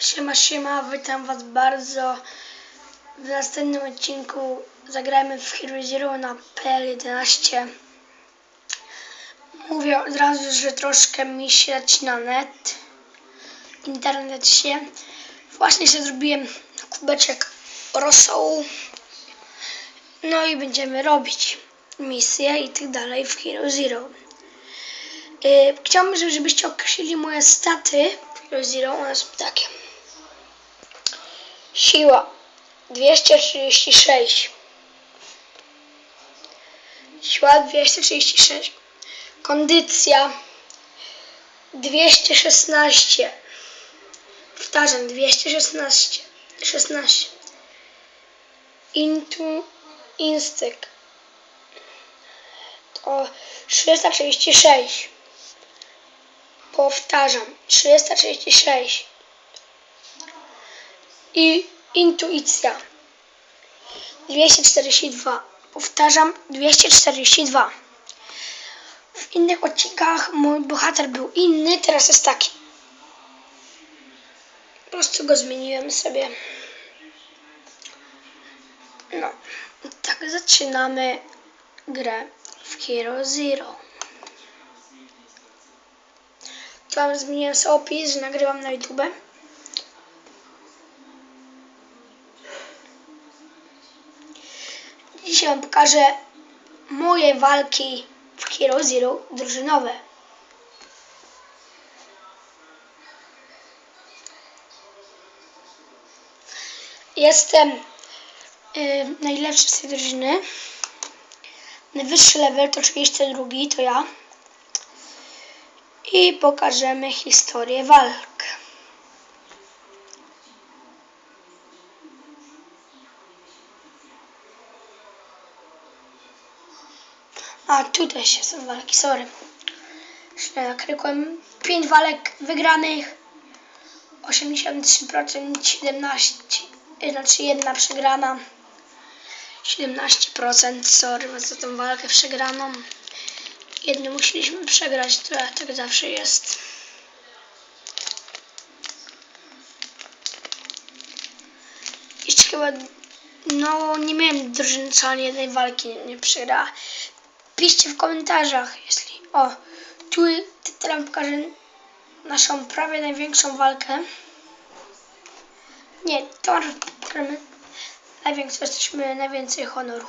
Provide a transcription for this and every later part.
Siema, siema, witam was bardzo. W następnym odcinku zagrajmy w Hero Zero na PL11. Mówię od razu, że troszkę mi się zacina net. Internet się. Właśnie się zrobiłem kubeczek rosołu. No i będziemy robić misje i tak dalej w Hero Zero. Yy, chciałbym, żeby- żebyście określili moje staty w Hero Zero. One są takie. Siła 236. Siła 236. Kondycja 216. Powtarzam 216. 16. Intu instynkt to 336. Powtarzam 336 i intuicja 242. Powtarzam 242. W innych odcinkach mój bohater był inny, teraz jest taki. Po prostu go zmieniłem sobie. No, tak zaczynamy grę w Hero Zero. Tu mam zmieniłem sobie opis, nagrywam na YouTube. Wam pokażę moje walki w Hero Zero drużynowe. Jestem y, najlepszy z tej drużyny. Najwyższy level to 32, to ja. I pokażemy historię walk. A tutaj się są walki, sorry. Źle nakrykłem. 5 walek wygranych. 83%, 17, znaczy jedna przegrana. 17%, sorry za tą walkę przegraną. Jedną musieliśmy przegrać, to tak zawsze jest. Jeszcze chyba, no nie miałem drużyny, co ani jednej walki nie, nie przegrała. Piszcie w komentarzach, jeśli, o, tu teraz pokażę naszą prawie największą walkę. Nie, to pokażemy największą, jesteśmy najwięcej honoru.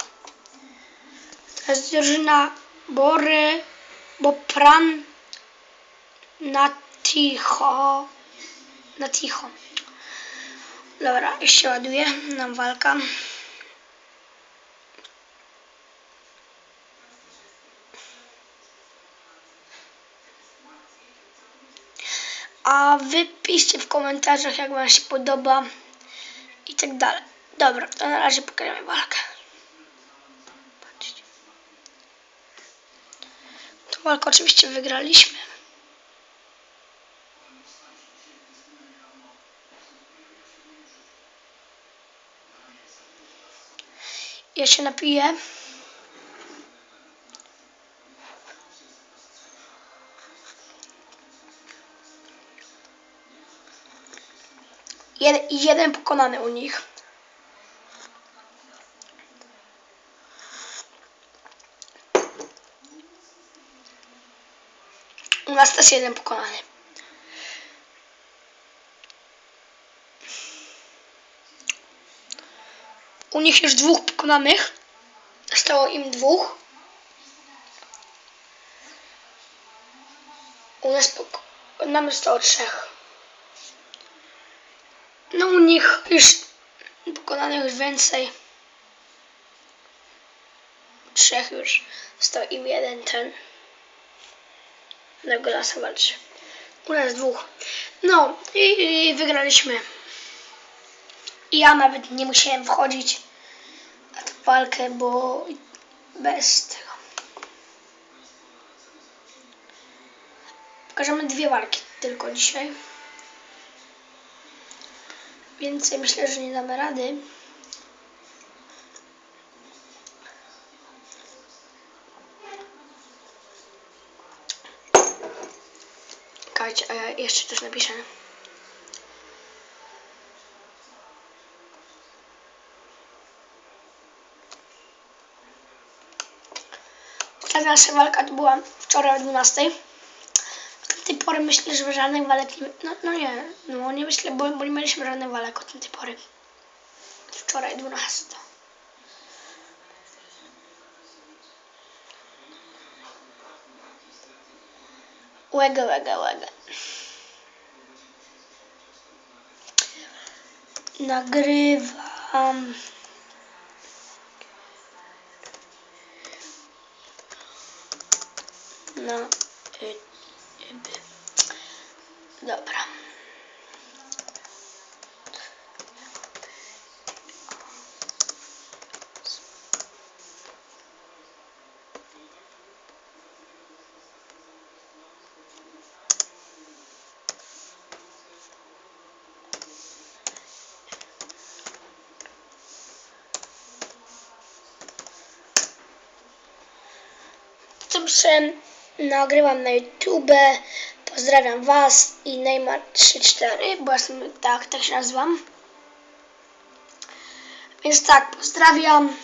To jest drużyna Bory, Bopran na ticho. Na ticho. Dobra, już się ładuje nam walka. A wy piszcie w komentarzach, jak wam się podoba i tak dalej. Dobra, to na razie pokażemy walkę. Patrzcie. Tą walkę oczywiście wygraliśmy. Ja się napiję. Jed, jeden pokonany u nich. U nas też jeden pokonany. U nich już dwóch pokonanych. Zostało im dwóch. U nas pok- nam zostało trzech. No u nich już pokonanych już więcej. Trzech już. Został im jeden ten. Legolas walczy. U nas dwóch. No i, i wygraliśmy. I ja nawet nie musiałem wchodzić na tę walkę, bo bez tego. Pokażemy dwie walki tylko dzisiaj. Więc myślę, że nie damy rady. Czekajcie, a ja jeszcze coś napiszę. Ostatnia nasza walka to była wczoraj o 12. Tej pory myślę, że żadnych walek nie... No, no nie, no nie myślę, bo, bo nie mieliśmy żadnych walek od tej pory. Wczoraj 12. Łega, łega, łega. Nagrywam. No. niente. Dobra. Tym, że nagrywam na YouTube. Pozdrawiam Was i Neymar 34, bo jestem tak, tak się nazywam. Więc tak, pozdrawiam.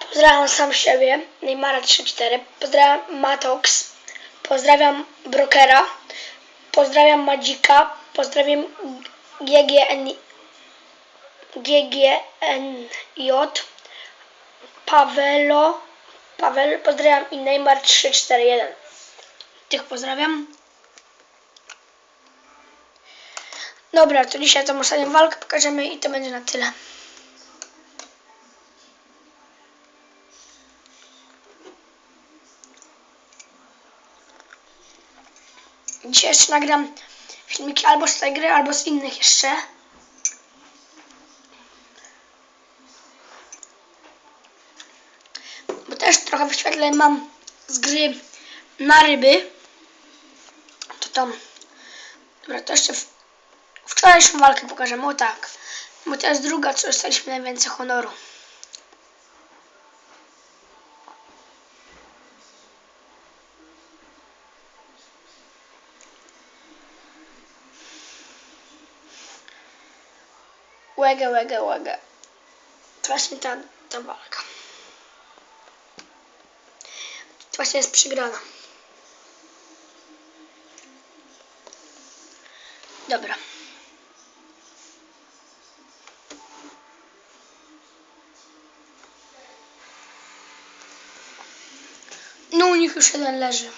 Pozdrawiam sam siebie, Neymara 34. Pozdrawiam Matox. Pozdrawiam Brokera. Pozdrawiam Madzika. Pozdrawiam GGN, GGNJ. Pawelo. Paweł, pozdrawiam i Neymar 341. Tych pozdrawiam. Dobra, to dzisiaj tą ostatnią walkę pokażemy i to będzie na tyle. Dzisiaj jeszcze nagram filmiki albo z tej gry, albo z innych jeszcze. bo też wyświetleń mam z gry na ryby. To tam. Dobra, to jeszcze w, wczorajszą walkę pokażemy. O tak. Bo to jest druga, co dostaliśmy najwięcej honoru. Łega, łega, łega. To właśnie ta, ta walka. Właśnie jest przegrana. Dobra. No u nich już jeden leży.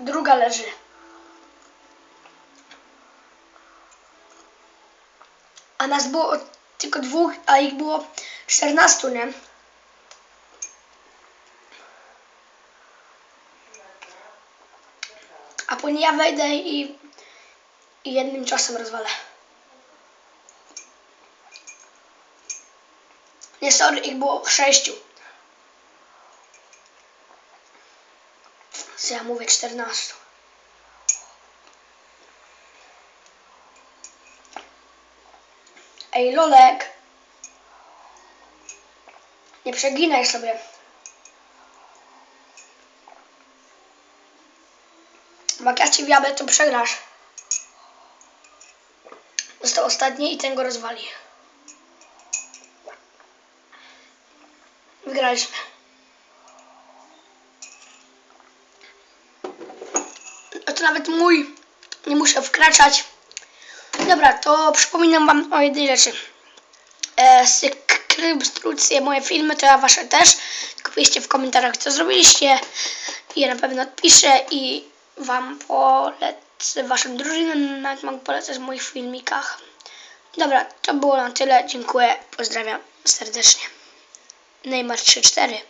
Druga leży. A nas było tylko dwóch, a ich było 14, nie? A później ja wejdę i, i jednym czasem rozwalę. Nie, sorry, ich było sześciu. Co ja mówię, 14. Ej, Lolek. Nie przeginaj sobie. Bo jak ja ci wjadę, to przegrasz. Został ostatni i ten go rozwali. Wygraliśmy. No to nawet mój nie muszę wkraczać. Dobra, to przypominam wam o jednej rzeczy. E, subskrypcje, moje filmy, to ja wasze też. Piszcie w komentarzach, co zrobiliście. Ja na pewno odpiszę i wam polecę waszą drużynę, nawet mogę polecać w moich filmikach. Dobra, to było na tyle. Dziękuję, pozdrawiam serdecznie. Neymar 34.